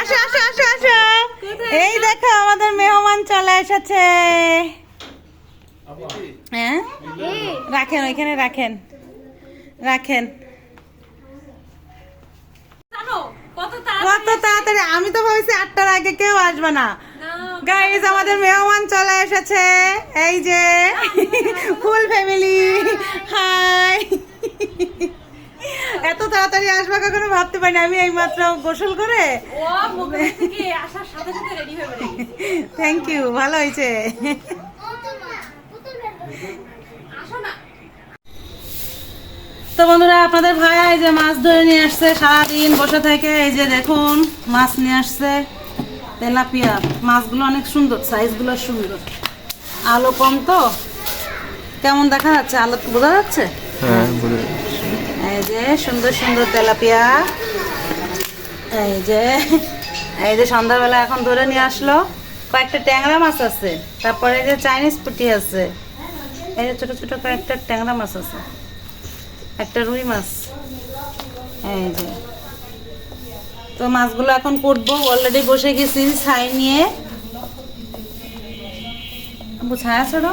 আসো আসো আসো আসো এই দেখো আমাদের মেহমান চলে এসেছে হ্যাঁ রাখেন ওইখানে রাখেন রাখেন কত তাড়াতাড়ি আমি তো ভাবছি আটটার আগে কেউ আসবে না গাইজ আমাদের মেহমান চলে এসেছে এই যে ফুল ফ্যামিলি হাই এত তাড়াতাড়ি আসবে কখনো ভাবতে পারিনি আমি এই মাত্র গোসল করে থ্যাংক ইউ ভালো হয়েছে। তো বন্ধুরা আপনাদের ভাই এই যে মাছ ধরে নিয়ে আসছে সারাদিন বসে থেকে এই যে দেখুন মাছ নিয়ে আসছে। তেলাপিয়া মাছগুলো অনেক সুন্দর সাইজগুলো সুন্দর। আলো কম তো? কেমন দেখা যাচ্ছে? আলো বোঝা যাচ্ছে? হ্যাঁ বুঝে গেছি। এই যে সুন্দর সুন্দর তেলাপিয়া। এই যে এই যে সন্ধ্যাবেলা এখন ধরে নিয়ে আসলো। কয়েকটা ট্যাংরা মাছ আছে, তারপরে যে চাইনিজ পুঁটি আছে। এই যে ছোট ছোট কয়েকটা ট্যাংরা মাছ আছে, একটা রুই মাছ। এই যে। তো মাছগুলো এখন কুটবো অলরেডি বসে গেছি ছাই নিয়ে। ছায়া ছোড়ো।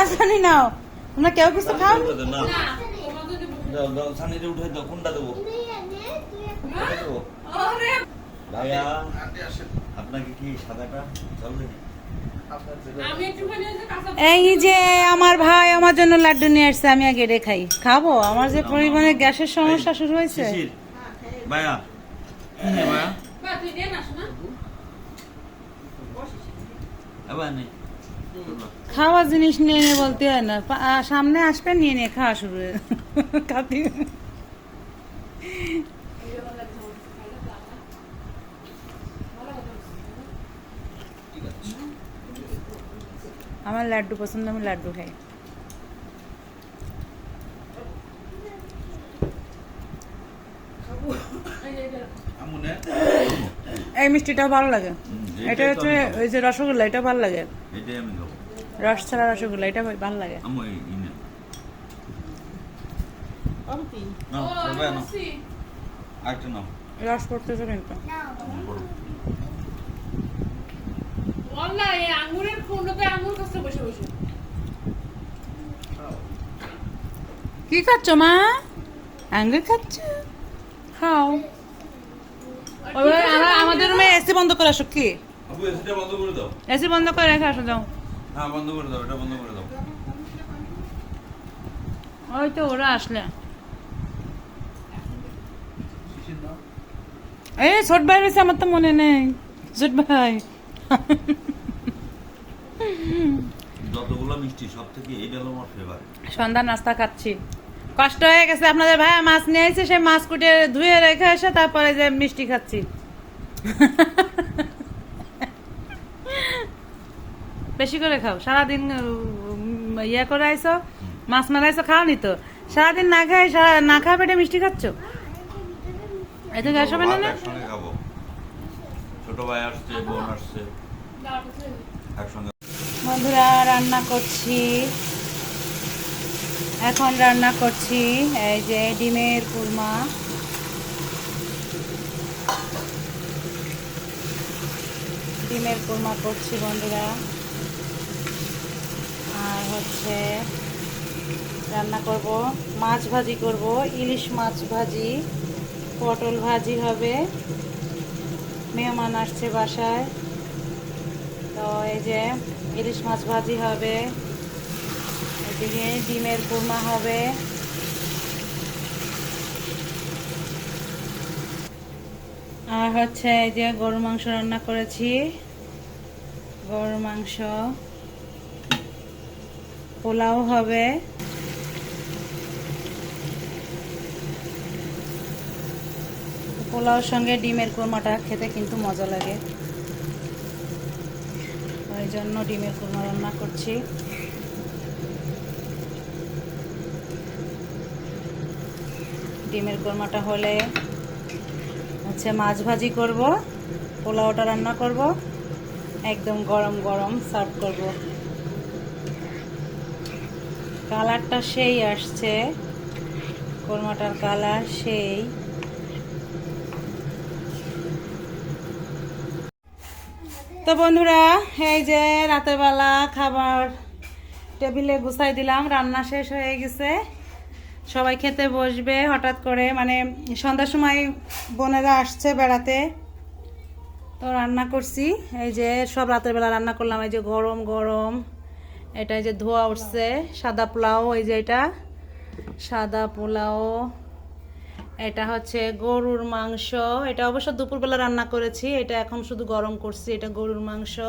আসনি নাও। তোমরা কেউ কিছু খাও? সানিরে উঠে দাও কোনটা দেবো? ভাইয়া আপনাকে কি সাদাটা চলবে এই যে আমার ভাই আমার জন্য লাড্ডু নিয়ে আসছে আমি আগে এটা খাই। খাব? আমার যে পরিমাণে গ্যাসের সমস্যা শুরু হয়েছে। শিশির ভাইয়া নে। ভাইয়া। এবার নেই খাওয়ার জিনিস নিয়ে নিয়ে বলতে হয় না। সামনে আসবে নিয়ে নিয়ে খাওয়া শুরু। খাতি আমার লাড্ডু পছন্দ আমি লাড্ডু খাই। এই মিষ্টিটাও ভালো লাগে। এটা হচ্ছে ওই যে রসগোল্লা এটা ভালো লাগে। এটাই আমি খাব। রস ছাড়া রসগোল্লা এটা ভালো লাগে। আমু এই ইনে না। করবে না আরেকটা নাও। রস পড়তেছে কিন্তু হুম, আঙুরের খন্ডতে আঙুর কাছে বসে বসে। কি খাচ্ছ মা? আঙ্গুর খাচ্ছ? খাও। আমাদের রুমে এসি বন্ধ করা আসো কি? বন্ধ করে এসি বন্ধ করে রেখে আসো যাও। হ্যাঁ বন্ধ করে দাও এটা বন্ধ করে দাও। ওই তো ওরা আসলে। এই ছোট ভাই রয়েছে আমার তো মনে নেই। ছোট ভাই। যতগুলো মিষ্টি সব থেকে হলো আমার ফেভারিট সন্ধ্যা নাস্তা খাচ্ছি। কষ্ট হয়ে গেছে আপনাদের ভাই মাছ নিয়ে এসে সেই মাছ কুটে ধুয়ে রেখে এসে তারপরে যে মিষ্টি খাচ্ছি। বেশি করে খাও। সারাদিন ইয়ে করে আইসো মাছ মারাইছো খাওনি তো। সারাদিন না খাই না খাওয়া পেটে মিষ্টি খাচ্ছ? এতে গ্যাস হবে না না? ছোট ভাই আসছে বোন আসছে। একসঙ্গে। বন্ধুরা রান্না করছি। এখন রান্না করছি এই যে ডিমের কুরমা। ডিমের কুরমা করছি বন্ধুরা। হচ্ছে রান্না করব, মাছ ভাজি করব, ইলিশ মাছ ভাজি, পটল ভাজি হবে। মেহমান আসছে বাসায়। তো এই যে ইলিশ মাছ ভাজি হবে। এদিকে ডিমের কুরমা হবে। আর হচ্ছে এই যে গরু মাংস রান্না করেছি। গরু মাংস পোলাও হবে। পোলাওর সঙ্গে ডিমের কুরমাটা খেতে কিন্তু মজা লাগে। ওই জন্য ডিমের কুরমা রান্না করছি। ডিমের কুরমাটা হলে হচ্ছে মাছ ভাজি করব, পোলাওটা রান্না করব, একদম গরম গরম সার্ভ করব। কালারটা সেই আসছে। কোরমাটার কালার সেই। তো বন্ধুরা, এই যে রাতের বেলা খাবার টেবিলে গুছাই দিলাম, রান্না শেষ হয়ে গেছে। সবাই খেতে বসবে হঠাৎ করে মানে সন্ধ্যার সময় বোনেরা আসছে বেড়াতে। তো রান্না করছি, এই যে সব রাতের বেলা রান্না করলাম, এই যে গরম গরম। এটা এই যে ধোয়া উঠছে, সাদা পোলাও, এই যে এটা। সাদা পোলাও। এটা হচ্ছে গরুর মাংস। এটা অবশ্য দুপুরবেলা রান্না করেছি, এটা এখন শুধু গরম করছি, এটা গরুর মাংস।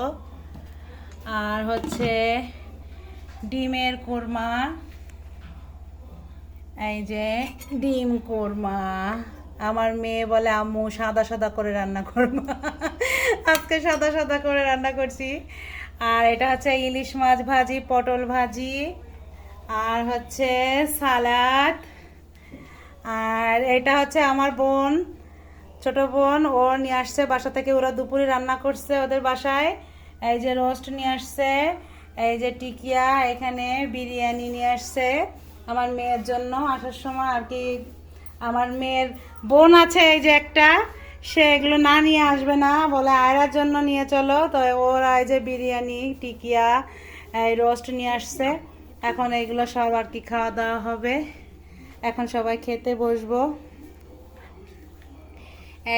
আর হচ্ছে ডিমের কোরমা। এই যে ডিম কোরমা। আমার মেয়ে বলে, আম্মু, সাদা সাদা করে রান্না করব। আজকে সাদা সাদা করে রান্না করছি। আর এটা হচ্ছে ইলিশ মাছ ভাজি, পটল ভাজি, আর হচ্ছে সালাড আর এটা হচ্ছে আমার বোন, ছোট বোন, ও নিয়ে আসছে বাসা থেকে। ওরা দুপুরে রান্না করছে ওদের বাসায়। এই যে রোস্ট নিয়ে আসছে, এই যে টিকিয়া, এখানে বিরিয়ানি নিয়ে আসছে আমার মেয়ের জন্য আসার সময়। আর কি আমার মেয়ের বোন আছে এই যে একটা। সে এগুলো না নিয়ে আসবে না, বলে আয়রার জন্য নিয়ে চলো। তো ওরা এই যে বিরিয়ানি, টিকিয়া, এই রোস্ট নিয়ে আসছে। এখন এইগুলো সব আর কি খাওয়া দাওয়া হবে। এখন সবাই খেতে বসবো।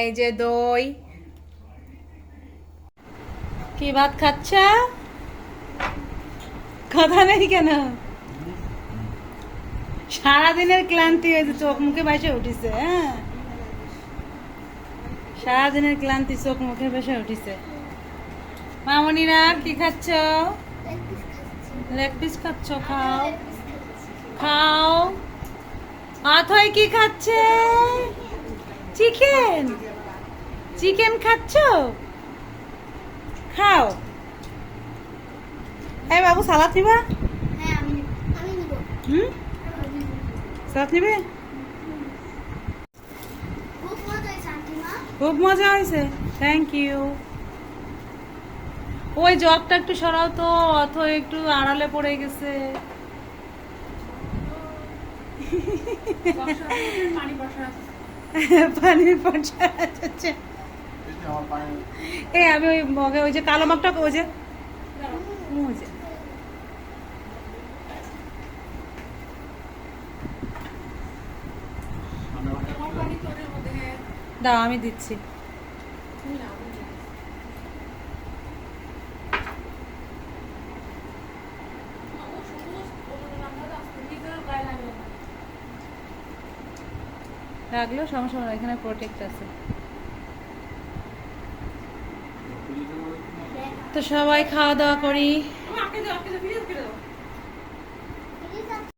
এই যে দই। কি ভাত খাচ্ছ? কথা নেই কেন? সারাদিনের ক্লান্তি হয়েছে, চোখ মুখে বেসে উঠিছে হ্যাঁ? সারাদিনের ক্লান্তি চোখ মুখে বেসে উঠিছে। মামনিরা কি খাচ্ছ? লেগ পিস খাচ্ছ? খাও। খাও। অথয় কি খাচ্ছে? চিকেন। চিকেন খাচ্ছ? খাও। এই বাবু সালাদ নিবা? হ্যাঁ আমি আমি নিব। হুম? সালাদ নিবে খুব মজা হয়েছে আন্টি মা খুব মজা হয়েছে। থ্যাংক ইউ ওই জগটা একটু সরাও তো অথয় একটু আড়ালে পড়ে গেছে। পানি আছে যাচ্ছে এই আমি ওই মগে ওই যে কালো মাপটা ওই যে ওই যে আমার পানি তোরের মধ্যে হ্যাঁ দাও আমি দিচ্ছি তুমি নাও, আমি নাও। আমার সবুজ বলুন আমরা আজকে নিজের গায়ে আমি দিচ্ছি। রাখলেও সমস্যা না এখানে প্রোটেক্ট আছে। তো সবাই খাওয়া দাওয়া করি।